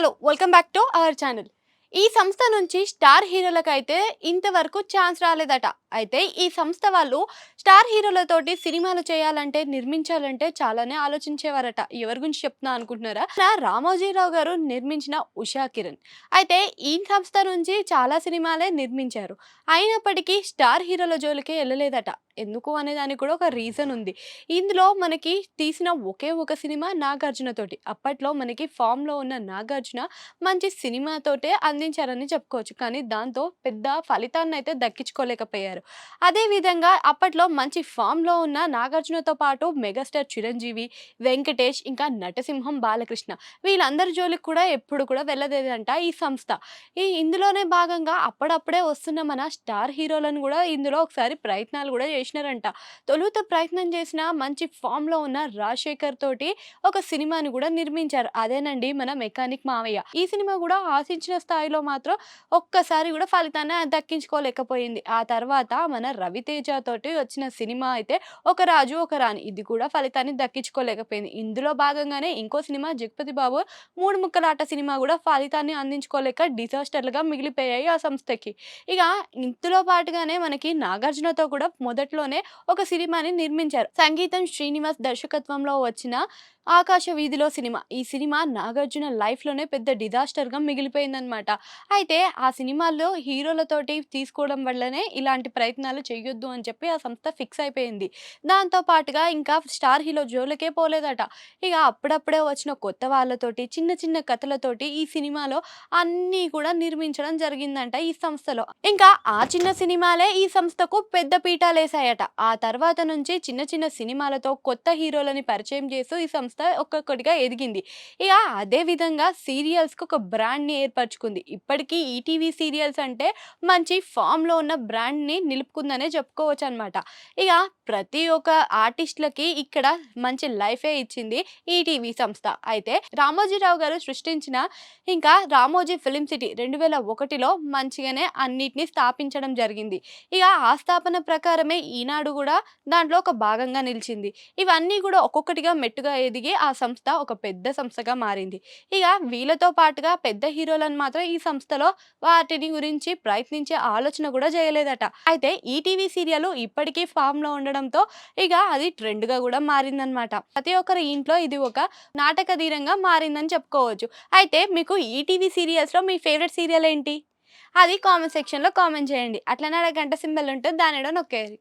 Hello welcome back to our channel ఈ సంస్థ నుంచి స్టార్ హీరోలకు అయితే ఇంతవరకు ఛాన్స్ రాలేదట. అయితే ఈ సంస్థ వాళ్ళు స్టార్ హీరోలతోటి సినిమాలు చేయాలంటే నిర్మించాలంటే చాలానే ఆలోచించేవారట. ఎవరి గురించి చెప్తున్నా అనుకుంటున్నారా? నా రామోజీరావు గారు నిర్మించిన ఉషా కిరణ్. అయితే ఈ సంస్థ నుంచి చాలా సినిమాలే నిర్మించారు. అయినప్పటికీ స్టార్ హీరోల జోలికే వెళ్ళలేదట. ఎందుకు అనే దానికి కూడా ఒక రీజన్ ఉంది. ఇందులో మనకి తీసిన ఒకే ఒక సినిమా నాగార్జునతోటి అప్పట్లో మనకి ఫామ్లో ఉన్న నాగార్జున మంచి సినిమాతోటే అందించారని చెప్పుకోవచ్చు. కానీ దాంతో పెద్ద ఫలితాన్ని అయితే దక్కించుకోలేకపోయారు. అదే విధంగా అప్పట్లో మంచి ఫామ్లో ఉన్న నాగార్జునతో పాటు మెగాస్టార్ చిరంజీవి వెంకటేష్ ఇంకా నటసింహం బాలకృష్ణ వీళ్ళందరి జోలికి కూడా ఎప్పుడు కూడా వెళ్ళలేదంట ఈ సంస్థ. ఈ ఇందులోనే భాగంగా అప్పుడప్పుడే వస్తున్న మన స్టార్ హీరోలను కూడా ఇందులో ఒకసారి ప్రయత్నాలు కూడా చేసినారంట తొలుత ప్రయత్నం చేసిన మంచి ఫామ్లో ఉన్న రాజశేఖర్ తోటి ఒక సినిమాని కూడా నిర్మించారు. అదేనండి మన మెకానిక్ మావయ్య. ఈ సినిమా కూడా ఆశించిన స్థాయిలో మాత్రం ఒక్కసారి కూడా ఫలితాన్ని దక్కించుకోలేకపోయింది. ఆ తర్వాత మన రవితేజ తోటి వచ్చిన సినిమా అయితే ఒక రాజు ఒక రాణి. ఇది కూడా ఫలితాన్ని దక్కించుకోలేకపోయింది. ఇందులో భాగంగానే ఇంకో సినిమా జగపతి బాబు మూడు ముక్కలాట సినిమా కూడా ఫలితాన్ని అందించుకోలేక డిజాస్టర్లుగా మిగిలిపోయాయి ఆ సంస్థకి. ఇక ఇందులో పాటుగానే మనకి నాగార్జునతో కూడా మొదటి మొదట్లోనే ఒక సినిమాని నిర్మించారు. సంగీతం శ్రీనివాస్ దర్శకత్వంలో వచ్చిన ఆకాశ వీధిలో సినిమా. ఈ సినిమా నాగార్జున లైఫ్లోనే పెద్ద డిజాస్టర్గా మిగిలిపోయిందనమాట అయితే ఆ సినిమాల్లో హీరోలతోటి తీసుకోవడం వల్లనే ఇలాంటి ప్రయత్నాలు చేయొద్దు అని చెప్పి ఆ సంస్థ ఫిక్స్ అయిపోయింది. దాంతో పాటుగా ఇంకా స్టార్ హీరో జోలకే పోలేదట. ఇక అప్పుడప్పుడే వచ్చిన కొత్త వాళ్ళతోటి చిన్న చిన్న కథలతోటి ఈ సినిమాలో అన్నీ కూడా నిర్మించడం జరిగిందంట ఈ సంస్థలో. ఇంకా ఆ చిన్న సినిమాలే ఈ సంస్థకు పెద్ద పీఠాలేసాయట ఆ తర్వాత నుంచి చిన్న చిన్న సినిమాలతో కొత్త హీరోలని పరిచయం చేస్తూ ఈ సంస్థ ఒక్కొక్కటిగా ఎదిగింది. ఇక అదే విధంగా సీరియల్స్కి ఒక బ్రాండ్ని ఏర్పరచుకుంది. ఇప్పటికీ ఈటీవీ సీరియల్స్ అంటే మంచి ఫామ్లో ఉన్న బ్రాండ్ని నిలుపుకుందనే చెప్పుకోవచ్చు అనమాట ఇక ప్రతి ఒక్క ఆర్టిస్టులకి ఇక్కడ మంచి లైఫే ఇచ్చింది ఈటీవీ సంస్థ. అయితే రామోజీరావు గారు సృష్టించిన ఇంకా రామోజీ ఫిలిం సిటీ రెండు వేల ఒకటిలో మంచిగానే అన్నిటినీ స్థాపించడం జరిగింది. ఇక ఆ స్థాపన ప్రకారమే ఈనాడు కూడా దాంట్లో ఒక భాగంగా నిలిచింది. ఇవన్నీ కూడా ఒక్కొక్కటిగా మెట్టుగా ఎదిగి ఆ సంస్థ ఒక పెద్ద సంస్థగా మారింది. ఇక వీళ్ళతో పాటుగా పెద్ద హీరోలను మాత్రం ఈ సంస్థలో వాటిని గురించి ప్రయత్నించే ఆలోచన కూడా చేయలేదట. అయితే ఈటీవీ సీరియల్ ఇప్పటికీ ఫామ్లో ఉండడంతో ఇక అది ట్రెండ్గా కూడా మారిందనమాట ప్రతి ఒక్కరి ఇంట్లో ఇది ఒక నాటక ధీరంగా మారిందని చెప్పుకోవచ్చు. అయితే మీకు ఈటీవీ సీరియల్స్లో మీ ఫేవరెట్ సీరియల్ ఏంటి అది కామెంట్ సెక్షన్లో కామెంట్ చేయండి. అట్లనే గంట సింబల్ ఉంటుంది దానిలో నొక్కేది